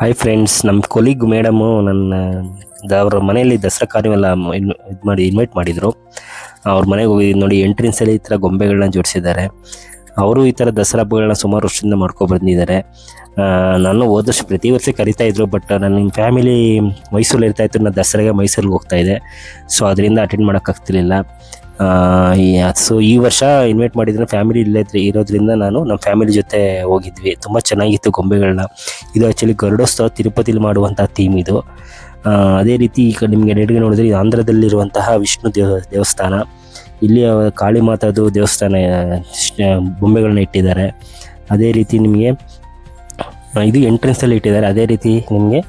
Hi friends ನಮ್ಮ colleague madam ನನ್ನ ಅವ್ರ ಮನೆಯಲ್ಲಿ ದಸರಾ ಕಾರ್ಯವೆಲ್ಲ ಇದು ಮಾಡಿ ಇನ್ವೈಟ್ ಮಾಡಿದರು. ಅವ್ರ ಮನೆಗೆ ಹೋಗಿ ನೋಡಿ ಎಂಟ್ರೆನ್ಸಲ್ಲಿ ಈ ಥರ ಗೊಂಬೆಗಳನ್ನ ಜೋಡಿಸಿದ್ದಾರೆ. ಅವರು ಈ ಥರ ದಸರಾ ಹಬ್ಬಗಳನ್ನ ಸುಮಾರು ವರ್ಷದಿಂದ ಮಾಡ್ಕೊಂಡು ಬಂದಿದ್ದಾರೆ. ನಾನು ಹೋದಷ್ಟು ವರ್ಷ ಪ್ರತಿ ವರ್ಷ ಕರಿತಾ ಇದ್ರು ಬಟ್ ನನ್ನ ಫ್ಯಾಮಿಲಿ ಮೈಸೂರಲ್ಲಿ ಇರ್ತಾಯಿತ್ತು ನಾನು ದಸರಾಗೆ ಮೈಸೂರಿಗೆ ಹೋಗ್ತಾ ಇದ್ದೆ. ಸೊ ಅದರಿಂದ ಅಟೆಂಡ್ ಮಾಡೋಕ್ಕಾಗ್ತಿರ್ಲಿಲ್ಲ ಸೊ ಈ ವರ್ಷ ಇನ್ವೈಟ್ ಮಾಡಿದ್ರೆ ಫ್ಯಾಮಿಲಿ ಇಲ್ಲೇ ಇರೋದ್ರಿಂದ ನಾನು ನಮ್ಮ ಫ್ಯಾಮಿಲಿ ಜೊತೆ ಹೋಗಿದ್ವಿ. ತುಂಬ ಚೆನ್ನಾಗಿತ್ತು ಗೊಂಬೆಗಳನ್ನ ಇದು ಆ್ಯಕ್ಚುಲಿ ಗರುಡೋತ್ಸವ ತಿರುಪತಿಲಿ ಮಾಡುವಂಥ ಥೀಮ್ ಇದು. ಅದೇ ರೀತಿ ಈಗ ನಿಮಗೆ ನೆಡೆಗೆ ನೋಡಿದ್ರೆ ಇದು ಆಂಧ್ರದಲ್ಲಿರುವಂತಹ ವಿಷ್ಣು ದೇವ ದೇವಸ್ಥಾನ. ಇಲ್ಲಿ ಕಾಳಿ ಮಾತಾದು ದೇವಸ್ಥಾನ ಬೊಂಬೆಗಳನ್ನ ಇಟ್ಟಿದ್ದಾರೆ. ಅದೇ ರೀತಿ ನಿಮಗೆ ಇದು ಎಂಟ್ರೆನ್ಸಲ್ಲಿ ಇಟ್ಟಿದ್ದಾರೆ. ಅದೇ ರೀತಿ ನಿಮಗೆ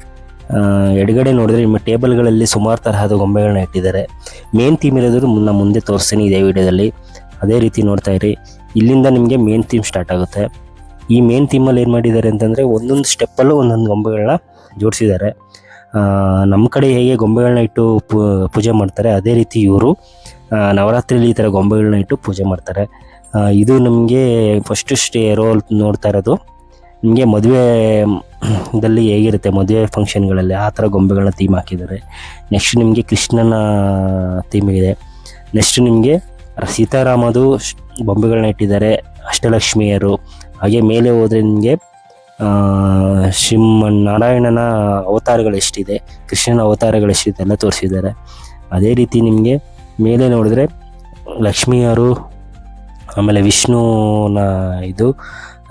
ಎಡಗಡೆ ನೋಡಿದ್ರೆ ನಿಮ್ಮ ಟೇಬಲ್ಗಳಲ್ಲಿ ಸುಮಾರು ತರಹದ ಗೊಂಬೆಗಳನ್ನ ಇಟ್ಟಿದ್ದಾರೆ. ಮೇನ್ ಥೀಮ್ ಇರೋದ್ರೂ ಮುನ್ನ ಮುಂದೆ ತೋರಿಸ್ತೀನಿ ಇದೇ ವಿಡಿಯೋದಲ್ಲಿ. ಅದೇ ರೀತಿ ನೋಡ್ತಾ ಇರಿ. ಇಲ್ಲಿಂದ ನಿಮಗೆ ಮೇನ್ ಥೀಮ್ ಸ್ಟಾರ್ಟ್ ಆಗುತ್ತೆ. ಈ ಮೇನ್ ಥೀಮಲ್ಲಿ ಏನು ಮಾಡಿದ್ದಾರೆ ಅಂತಂದರೆ ಒಂದೊಂದು ಸ್ಟೆಪ್ಪಲ್ಲೂ ಒಂದೊಂದು ಗೊಂಬೆಗಳನ್ನ ಜೋಡಿಸಿದ್ದಾರೆ. ನಮ್ಮ ಕಡೆ ಹೇಗೆ ಗೊಂಬೆಗಳನ್ನ ಇಟ್ಟು ಪೂಜೆ ಮಾಡ್ತಾರೆ, ಅದೇ ರೀತಿ ಇವರು ನವರಾತ್ರಿಯಲ್ಲಿ ಈ ಥರ ಗೊಂಬೆಗಳನ್ನ ಇಟ್ಟು ಪೂಜೆ ಮಾಡ್ತಾರೆ. ಇದು ನಮಗೆ ಫಸ್ಟ್ ಸ್ಟೇ ರೋಲ್ ನೋಡ್ತಾ ಇರೋದು. ನಿಮಗೆ ಮದುವೆ ದಲ್ಲಿ ಹೇಗಿರುತ್ತೆ ಮದುವೆ ಫಂಕ್ಷನ್ಗಳಲ್ಲಿ ಆ ಥರ ಗೊಂಬೆಗಳನ್ನ ಥೀಮ್ ಹಾಕಿದ್ದಾರೆ. ನೆಕ್ಸ್ಟ್ ನಿಮಗೆ ಕೃಷ್ಣನ ಥೀಮ್ ಇದೆ. ನೆಕ್ಸ್ಟ್ ನಿಮಗೆ ಸೀತಾರಾಮದು ಬೊಂಬೆಗಳನ್ನ ಇಟ್ಟಿದ್ದಾರೆ, ಅಷ್ಟಲಕ್ಷ್ಮಿಯರು. ಹಾಗೆ ಮೇಲೆ ಹೋದರೆ ನಿಮಗೆ ನಾರಾಯಣನ ಅವತಾರಗಳು ಎಷ್ಟಿದೆ, ಕೃಷ್ಣನ ಅವತಾರಗಳು ಎಷ್ಟಿದೆ ಎಲ್ಲ ತೋರಿಸಿದ್ದಾರೆ. ಅದೇ ರೀತಿ ನಿಮಗೆ ಮೇಲೆ ನೋಡಿದ್ರೆ ಲಕ್ಷ್ಮಿಯರು, ಆಮೇಲೆ ವಿಷ್ಣುನ ಇದು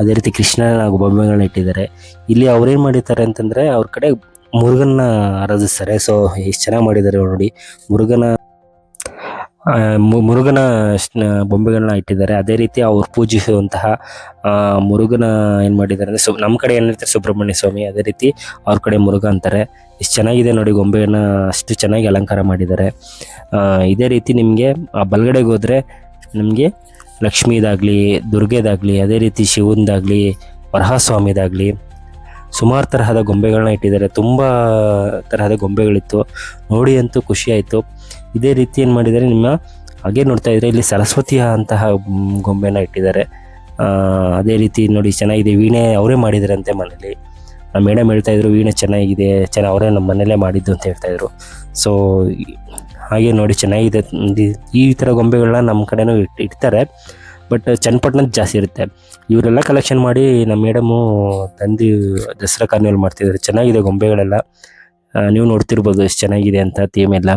ಅದೇ ರೀತಿ ಕೃಷ್ಣನ ಬೊಂಬೆಗಳನ್ನ ಇಟ್ಟಿದ್ದಾರೆ. ಇಲ್ಲಿ ಅವ್ರೇನು ಮಾಡಿರ್ತಾರೆ ಅಂತಂದರೆ ಅವ್ರ ಕಡೆ ಮುರುಗನ್ನ ಆರಾಧಿಸ್ತಾರೆ. ಸೊ ಎಷ್ಟು ಚೆನ್ನಾಗಿ ಮಾಡಿದ್ದಾರೆ ನೋಡಿ. ಮುರುಗನ ಮುರುಗನ ಬೊಂಬೆಗಳನ್ನ ಇಟ್ಟಿದ್ದಾರೆ. ಅದೇ ರೀತಿ ಅವ್ರು ಪೂಜಿಸುವಂತಹ ಮುರುಗನ ಏನು ಮಾಡಿದ್ದಾರೆ ಅಂದರೆ ಸು ನಮ್ಮ ಕಡೆ ಏನಿರ್ತಾರೆ ಸುಬ್ರಹ್ಮಣ್ಯ ಸ್ವಾಮಿ. ಅದೇ ರೀತಿ ಅವ್ರ ಕಡೆ ಮುರುಗ ಅಂತಾರೆ. ಎಷ್ಟು ಚೆನ್ನಾಗಿದೆ ನೋಡಿ ಗೊಂಬೆಯನ್ನು ಅಷ್ಟು ಚೆನ್ನಾಗಿ ಅಲಂಕಾರ ಮಾಡಿದ್ದಾರೆ. ಇದೇ ರೀತಿ ನಿಮಗೆ ಆ ಬಲಗಡೆಗೆ ಹೋದರೆ ನಿಮಗೆ ಲಕ್ಷ್ಮೀದಾಗಲಿ, ದುರ್ಗೆದಾಗಲಿ, ಅದೇ ರೀತಿ ಶಿವಂದಾಗಲಿ ವರಹಸ್ವಾಮಿದಾಗಲಿ ಸುಮಾರು ತರಹದ ಗೊಂಬೆಗಳನ್ನ ಇಟ್ಟಿದ್ದಾರೆ. ತುಂಬ ತರಹದ ಗೊಂಬೆಗಳಿತ್ತು. ನೋಡಿ ಅಂತೂ ಖುಷಿಯಾಯಿತು ಇದೇ ರೀತಿ ಏನು ಮಾಡಿದ್ದಾರೆ ನಿಮ್ಮ ಹಾಗೆ ನೋಡ್ತಾ ಇದ್ದರೆ ಇಲ್ಲಿ ಸರಸ್ವತಿಯ ಅಂತಹ ಗೊಂಬೆನ ಇಟ್ಟಿದ್ದಾರೆ. ಅದೇ ರೀತಿ ನೋಡಿ ಚೆನ್ನಾಗಿದೆ. ವೀಣೆ ಅವರೇ ಮಾಡಿದಾರಂತೆ ಮನೇಲಿ. ನಮ್ಮ ಮೇಡಮ್ ಹೇಳ್ತಾಯಿದ್ರು ವೀಣೆ ಚೆನ್ನಾಗಿದೆ, ಚೆನ್ನಾಗಿ ಅವರೇ ನಮ್ಮ ಮನೇಲೇ ಮಾಡಿದ್ದು ಅಂತ ಹೇಳ್ತಾಯಿದ್ರು ಸೊ ಹಾಗೆ ನೋಡಿ ಚೆನ್ನಾಗಿದೆ ಈ- ಥರ ಗೊಂಬೆಗಳನ್ನ ನಮ್ಮ ಕಡೆನೂ ಇಟ್, ಇಡ್ತಾರೆ. ಬಟ್ ಚನ್ನಪಟ್ಟಣದ ಜಾಸ್ತಿ ಇರುತ್ತೆ. ಇವರೆಲ್ಲ ಕಲೆಕ್ಷನ್ ಮಾಡಿ ನಮ್ಮ ಮೇಡಮು ತಂದು ದಸರಾ ಕಾರ್ನಿವಲ್ ಮಾಡ್ತಿದ್ದಾರೆ. ಚೆನ್ನಾಗಿದೆ ಗೊಂಬೆಗಳೆಲ್ಲ. ನೀವು ನೋಡ್ತಿರ್ಬೋದು ಎಷ್ಟು ಚೆನ್ನಾಗಿದೆ ಅಂತ ಥೀಮ್ ಎಲ್ಲ.